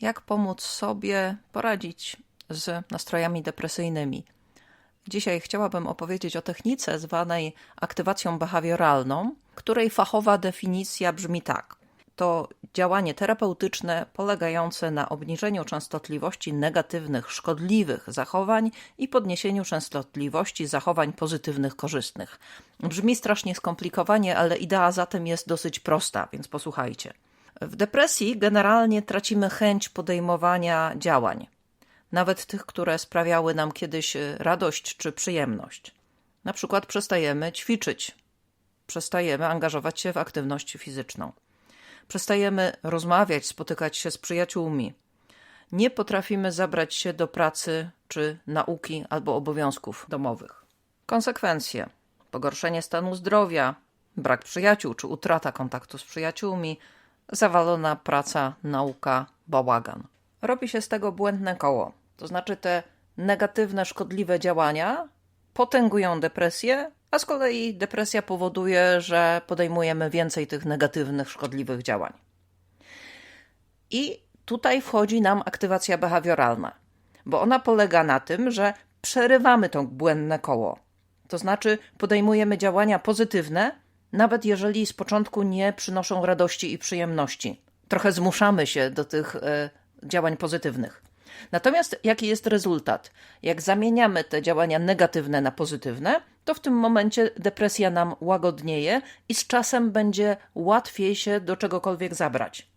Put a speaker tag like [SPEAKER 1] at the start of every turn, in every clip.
[SPEAKER 1] Jak pomóc sobie poradzić z nastrojami depresyjnymi? Dzisiaj chciałabym opowiedzieć o technice zwanej aktywacją behawioralną, której fachowa definicja brzmi tak. To działanie terapeutyczne polegające na obniżeniu częstotliwości negatywnych, szkodliwych zachowań i podniesieniu częstotliwości zachowań pozytywnych, korzystnych. Brzmi strasznie skomplikowanie, ale idea zatem jest dosyć prosta, więc posłuchajcie. W depresji generalnie tracimy chęć podejmowania działań, nawet tych, które sprawiały nam kiedyś radość czy przyjemność. Na przykład przestajemy ćwiczyć, przestajemy angażować się w aktywność fizyczną, przestajemy rozmawiać, spotykać się z przyjaciółmi, nie potrafimy zabrać się do pracy czy nauki albo obowiązków domowych. Konsekwencje: pogorszenie stanu zdrowia, brak przyjaciół czy utrata kontaktu z przyjaciółmi zawalona praca, nauka, bałagan. Robi się z tego błędne koło. To znaczy te negatywne, szkodliwe działania potęgują depresję, a z kolei depresja powoduje, że podejmujemy więcej tych negatywnych, szkodliwych działań. I tutaj wchodzi nam aktywacja behawioralna, bo ona polega na tym, że przerywamy to błędne koło. To znaczy podejmujemy działania pozytywne, nawet jeżeli z początku nie przynoszą radości i przyjemności. Trochę zmuszamy się do tych e, działań pozytywnych. Natomiast jaki jest rezultat? Jak zamieniamy te działania negatywne na pozytywne, to w tym momencie depresja nam łagodnieje i z czasem będzie łatwiej się do czegokolwiek zabrać.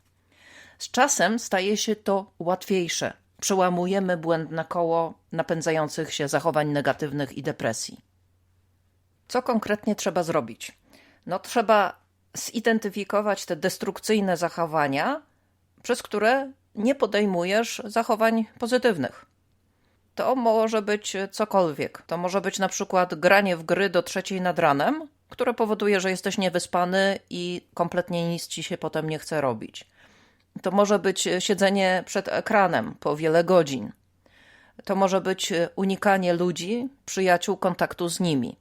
[SPEAKER 1] Z czasem staje się to łatwiejsze. Przełamujemy błędne koło napędzających się zachowań negatywnych i depresji. Co konkretnie trzeba zrobić? No, trzeba zidentyfikować te destrukcyjne zachowania, przez które nie podejmujesz zachowań pozytywnych. To może być cokolwiek. To może być na przykład granie w gry do trzeciej nad ranem, które powoduje, że jesteś niewyspany i kompletnie nic ci się potem nie chce robić. To może być siedzenie przed ekranem po wiele godzin. To może być unikanie ludzi, przyjaciół, kontaktu z nimi.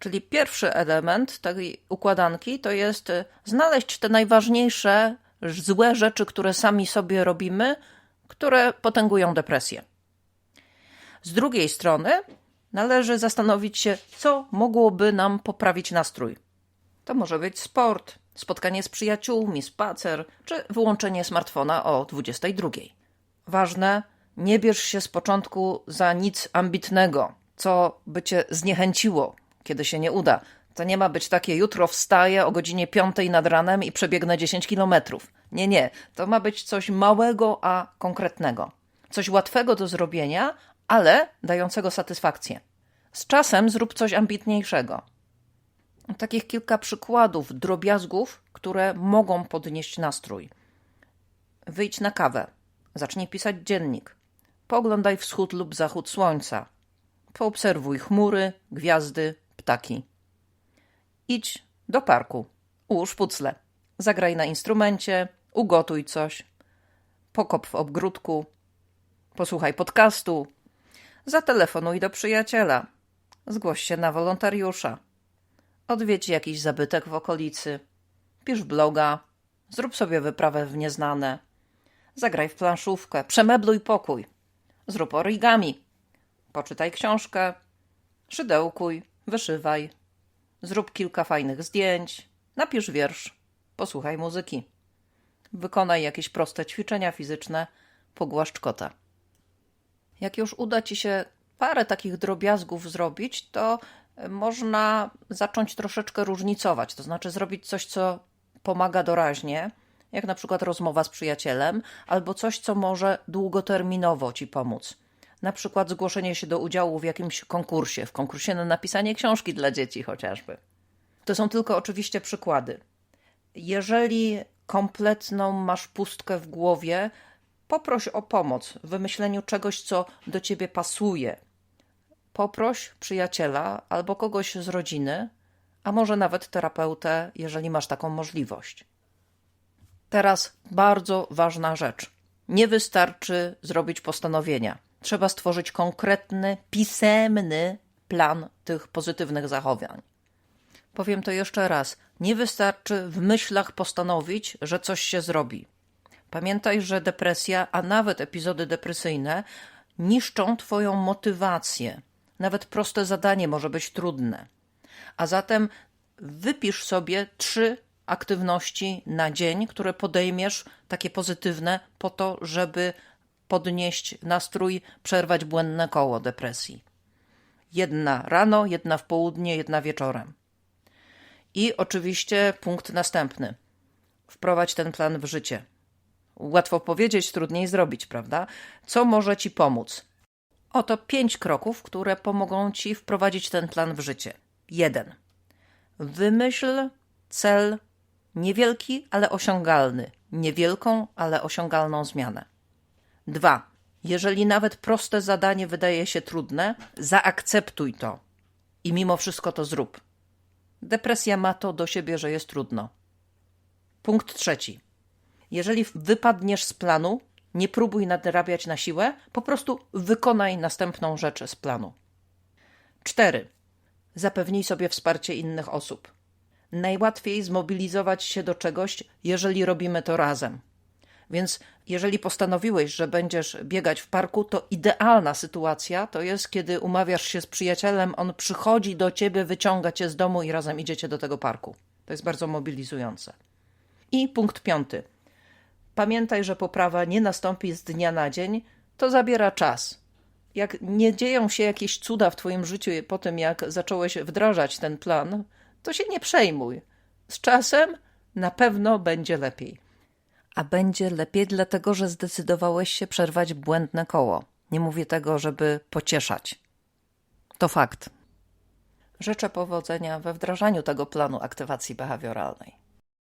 [SPEAKER 1] Czyli pierwszy element tej układanki to jest znaleźć te najważniejsze złe rzeczy, które sami sobie robimy, które potęgują depresję. Z drugiej strony należy zastanowić się, co mogłoby nam poprawić nastrój. To może być sport, spotkanie z przyjaciółmi, spacer czy wyłączenie smartfona o 22. Ważne, nie bierz się z początku za nic ambitnego, co by cię zniechęciło, kiedy się nie uda. To nie ma być takie jutro wstaję o godzinie 5 nad ranem i przebiegnę 10 kilometrów. Nie, nie. To ma być coś małego, a konkretnego. Coś łatwego do zrobienia, ale dającego satysfakcję. Z czasem zrób coś ambitniejszego. Takich kilka przykładów drobiazgów, które mogą podnieść nastrój. Wyjdź na kawę. Zacznij pisać dziennik. Poglądaj wschód lub zachód słońca. Poobserwuj chmury, gwiazdy, ptaki. Idź do parku. Ułóż pucle. Zagraj na instrumencie, ugotuj coś. Pokop w obgródku. Posłuchaj podcastu. Zatelefonuj do przyjaciela. Zgłoś się na wolontariusza. Odwiedź jakiś zabytek w okolicy. Pisz bloga. Zrób sobie wyprawę w nieznane. Zagraj w planszówkę. Przemebluj pokój. Zrób origami. Poczytaj książkę. Szydełkuj. Wyszywaj. Zrób kilka fajnych zdjęć. Napisz wiersz. Posłuchaj muzyki. Wykonaj jakieś proste ćwiczenia fizyczne. Pogłaszcz kota. Jak już uda ci się parę takich drobiazgów zrobić, to można zacząć troszeczkę różnicować, to znaczy zrobić coś, co pomaga doraźnie, jak na przykład rozmowa z przyjacielem, albo coś, co może długoterminowo ci pomóc. Na przykład zgłoszenie się do udziału w jakimś konkursie, w konkursie na napisanie książki dla dzieci chociażby. To są tylko oczywiście przykłady. Jeżeli kompletną masz pustkę w głowie, poproś o pomoc w wymyśleniu czegoś, co do ciebie pasuje, poproś przyjaciela albo kogoś z rodziny, a może nawet terapeutę, jeżeli masz taką możliwość. Teraz bardzo ważna rzecz. Nie wystarczy zrobić postanowienia. Trzeba stworzyć konkretny, pisemny plan tych pozytywnych zachowań. Powiem to jeszcze raz. Nie wystarczy w myślach postanowić, że coś się zrobi. Pamiętaj, że depresja, a nawet epizody depresyjne niszczą Twoją motywację. Nawet proste zadanie może być trudne. A zatem wypisz sobie trzy aktywności na dzień, które podejmiesz, takie pozytywne, po to, żeby podnieść nastrój, przerwać błędne koło depresji. Jedna rano, jedna w południe, jedna wieczorem. I oczywiście punkt następny. Wprowadź ten plan w życie. Łatwo powiedzieć, trudniej zrobić, prawda? Co może Ci pomóc? Oto pięć kroków, które pomogą Ci wprowadzić ten plan w życie. Jeden. Wymyśl cel niewielki, ale osiągalny. Niewielką, ale osiągalną zmianę. Dwa. Jeżeli nawet proste zadanie wydaje się trudne, zaakceptuj to i mimo wszystko to zrób. Depresja ma to do siebie, że jest trudno. Punkt trzeci. Jeżeli wypadniesz z planu, nie próbuj nadrabiać na siłę, po prostu wykonaj następną rzecz z planu. 4. Zapewnij sobie wsparcie innych osób. Najłatwiej zmobilizować się do czegoś, jeżeli robimy to razem. Więc jeżeli postanowiłeś, że będziesz biegać w parku, to idealna sytuacja to jest, kiedy umawiasz się z przyjacielem, on przychodzi do ciebie, wyciąga cię z domu i razem idziecie do tego parku. To jest bardzo mobilizujące. I punkt piąty. Pamiętaj, że poprawa nie nastąpi z dnia na dzień, to zabiera czas. Jak nie dzieją się jakieś cuda w Twoim życiu po tym, jak zacząłeś wdrażać ten plan, to się nie przejmuj. Z czasem na pewno będzie lepiej. A będzie lepiej, dlatego że zdecydowałeś się przerwać błędne koło. Nie mówię tego, żeby pocieszać. To fakt. Życzę powodzenia we wdrażaniu tego planu aktywacji behawioralnej.